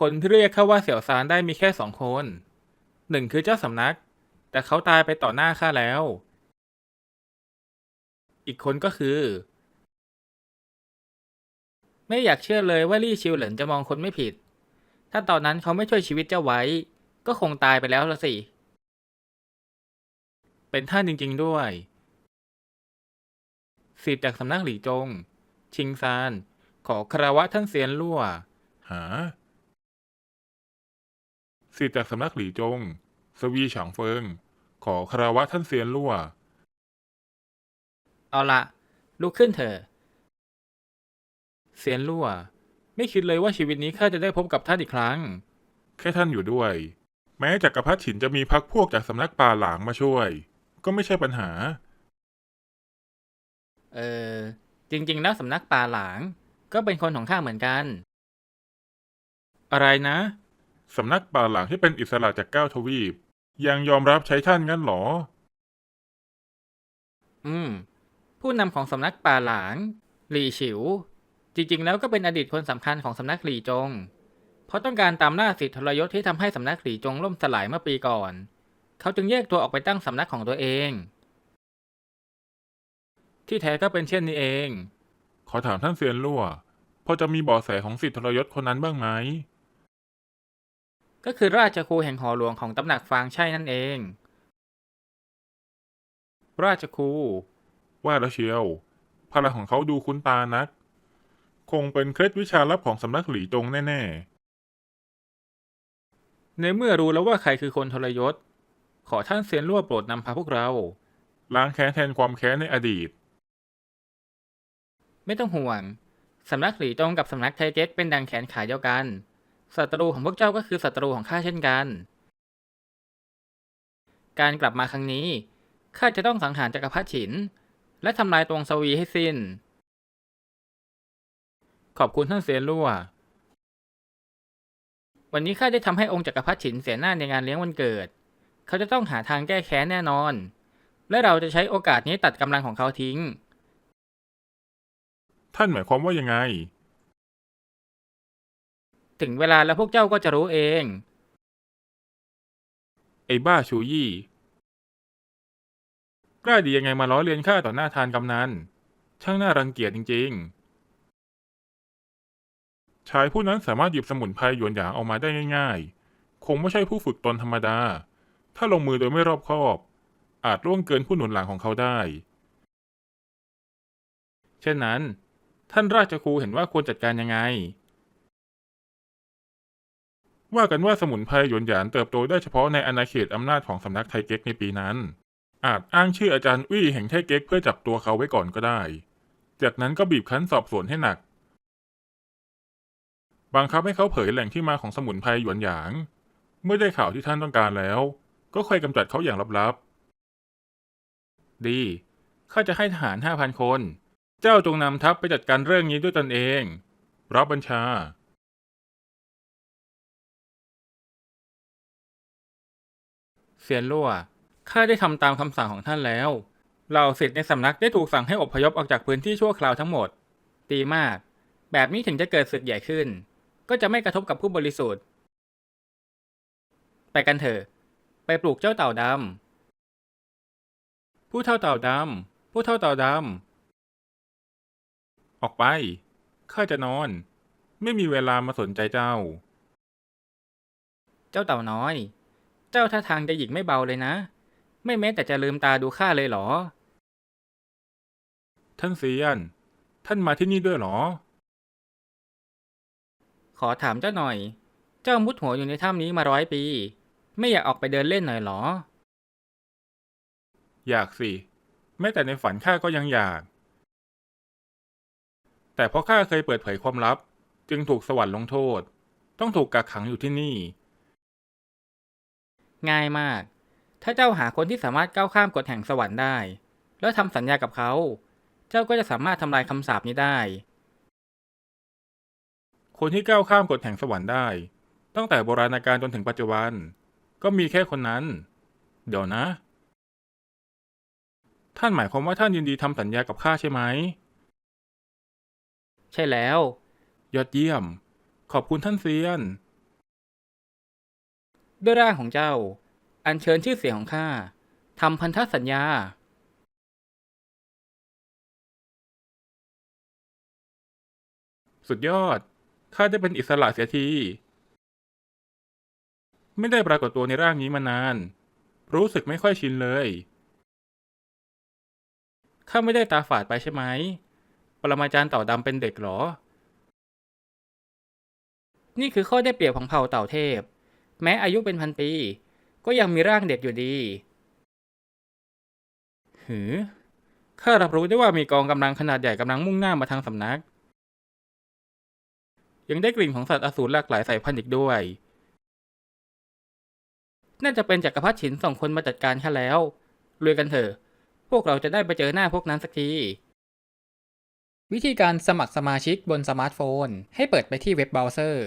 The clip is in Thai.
คนที่เรียกเขาว่าเสี่ยวซานได้มีแค่สองคนหนึ่งคือเจ้าสำนัก แต่เขาตายไปต่อหน้าข้าแล้ว อีกคนก็คือ ไม่อยากเชื่อเลยว่าลี่ชิวเหลินจะมองคนไม่ผิด ถ้าตอนนั้นเขาไม่ช่วยชีวิตเจ้าไว้ ก็คงตายไปแล้วละสิ เป็นท่านจริง ๆ ด้วยสิทธิ์จากสำนักหลี่จง ชิงซาน ขอคารวะท่านเซียนลั่ว หา สิทธิ์จากสำนักหลีจง สวีฉางเฟิง ขอคารวะท่านเซียนลั่ว เอาละลุกขึ้นเถอะเซียนลั่ว ไม่คิดเลยว่าชีวิตนี้ข้าจะได้พบกับท่านอีกครั้ง แค่ท่านอยู่ด้วย แม้จักรพรรดิฉินจะมีพักพวกจากสำนักป่าหลางมาช่วย ก็ไม่ใช่ปัญหา เออ จริงๆแล้วสำนักป่าหลาง ก็เป็นคนของข้าเหมือนกัน อะไรนะ สำนักป่าหลางที่เป็นอิสระจากเก้าทวีป ยังยอมรับใช้ท่านงั้นเหรอ อืม ผู้นำของสำนักป่าหลางหลี่ฉิว จริงๆ แล้วก็เป็นอดีตคนสำคัญของสำนักหลี่จง เพราะต้องการตามล่าสิทธิทรยศที่ทำให้สำนักหลี่จงล่มสลายเมื่อปีก่อน เขาจึงแยกตัวออกไปตั้งสำนักของตัวเอง ที่แท้ก็เป็นเช่นนี้เอง ขอถามท่านเซียนลั่วพอจะมีเบาะแสของสิทธิทรยศคนนั้นบ้างไหม ก็คือราชครูแห่งหอหลวงของตำหนักฟางใช่นั่นเอง ราชครูว่าแล้วเชียว พลังของเขาดูคุ้นตานัก คงเป็นเคล็ดวิชาลับของสำนักหลีจงแน่ในเมื่อรู้แล้วว่าใครคือคนทรยศ ขอท่านเซียนรั่วโปรดนำพาพวกเราๆล้างแค้นแทนความแค้นในอดีต ไม่ต้องห่วง สำนักหลีจงกับสำนักไทเก๊กเป็นดังแขนขาเดียวกัน ศัตรูของพวกเจ้าก็คือศัตรูของข้าเช่นกัน การกลับมาครั้งนี้ข้าจะต้องสังหารจักรพรรดิฉิน และทำลายตวงสวีให้สิ้น ขอบคุณท่านเซียนรั่ว วันนี้ข้าได้ทำให้องค์จักรพรรดิฉินเสียหน้าในงานเลี้ยงวันเกิด เขาจะต้องหาทางแก้แค้นแน่นอน และเราจะใช้โอกาสนี้ตัดกำลังของเขาทิ้ง ท่านหมายความว่ายังไง ถึงเวลาแล้วพวกเจ้าก็จะรู้เอง ไอ้บ้าชูยี่ กล้าดียังไงมาล้อเลียนข้าต่อหน้าทานกำนัน ช่างน่ารังเกียจจริง ๆ ชายผู้นั้นสามารถหยิบสมุนไพรหยวนหยางออกมาได้ง่าย ๆ คงไม่ใช่ผู้ฝึกตนธรรมดา ถ้าลงมือโดยไม่รอบคอบ อาจล่วงเกินผู้หนุนหลังของเขาได้ เช่นนั้น ท่านราชครูเห็นว่าควรจัดการยังไง ว่ากันว่าสมุนไพรหยวนหยานเติบโตได้เฉพาะในอาณาเขตอำนาจของสำนักไทเก๊กในปีนั้น อาจอ้างชื่ออาจารย์อุ้ยแห่งไทเก๊กเพื่อจับตัวเขาไว้ก่อนก็ได้ จากนั้นก็บีบคั้นสอบสวนให้หนัก บังคับให้เขาเผยแหล่งที่มาของสมุนไพรหยวนหยาง เมื่อได้ข่าวที่ท่านต้องการแล้ว ก็ค่อยกำจัดเขาอย่างลับๆ ดีข้าจะให้ทหารห้าพันคน เจ้าจงนำทัพไปจัดการเรื่องนี้ด้วยตนเอง รับบัญชา เซียนรั่วข้าได้ทำตามคำสั่งของท่านแล้วเหล่าศิษย์ในสำนักได้ถูกสั่งให้อพยพออกจากพื้นที่ชั่วคราวทั้งหมด ดีมาก แบบนี้ถึงจะเกิดศึกใหญ่ขึ้น ก็จะไม่กระทบกับผู้บริสุทธิ์ ไปกันเถอะ ไปปลูกเจ้าเต่าดำผู้เท่าเต่าดำผู้เท่าเต่าดำออกไปข้าจะนอน ไม่มีเวลามาสนใจเจ้า เจ้าเต่าน้อย เจ้าท่าทางจะหยิกไม่เบาเลยนะ ไม่แม้แต่จะลืมตาดูข้าเลยเหรอ ท่านเซียน ท่านมาที่นี่ด้วยเหรอ ขอถามเจ้าหน่อย เจ้ามุดหัวอยู่ในถ้ำนี้มาร้อยปี ไม่อยากออกไปเดินเล่นหน่อยเหรอ อยากสิ แม้แต่ในฝันข้าก็ยังอยาก แต่เพราะข้าเคยเปิดเผยความลับ จึงถูกสวรรค์ลงโทษ ต้องถูกกักขังอยู่ที่นี่ ง่ายมาก ถ้าเจ้าหาคนที่สามารถก้าวข้ามกฎแห่งสวรรค์ได้ แล้วทำสัญญากับเขา เจ้าก็จะสามารถทำลายคำสาปนี้ได้ คนที่ก้าวข้ามกฎแห่งสวรรค์ได้ ตั้งแต่โบราณกาลจนถึงปัจจุบัน ก็มีแค่คนนั้น เดี๋ยวนะ ท่านหมายความว่าท่านยินดีทำสัญญากับข้าใช่ไหม ใช่แล้ว ยอดเยี่ยม ขอบคุณท่านเซียน ด้วยร่างของเจ้า อัญเชิญชื่อเสียงของข้าทำพันธสัญญาสุดยอด ข้าได้เป็นอิสระเสียที ไม่ได้ปรากฏตัวในร่างนี้มานาน รู้สึกไม่ค่อยชินเลย ข้าไม่ได้ตาฝาดไปใช่ไหม ปรมาจารย์เต่าดำเป็นเด็กหรอ นี่คือข้อได้เปรียบของเผ่าเต่าเทพ แม้อายุเป็นพันปี ก็ยังมีร่างเด็กอยู่ดี หือ ข้ารับรู้ได้ว่ามีกองกำลังขนาดใหญ่กำลังมุ่งหน้ามาทางสำนัก ยังได้กลิ่นของสัตว์อสูรหลากหลายสายพันธุ์อีกด้วย น่าจะเป็นจักรพรรดิฉินส่งคนมาจัดการข้าแล้วรวยกันเถอะ พวกเราจะได้ไปเจอหน้าพวกนั้นสักทีวิธีการสมัครสมาชิกบนสมาร์ทโฟน ให้เปิดไปที่เว็บเบราว์เซอร์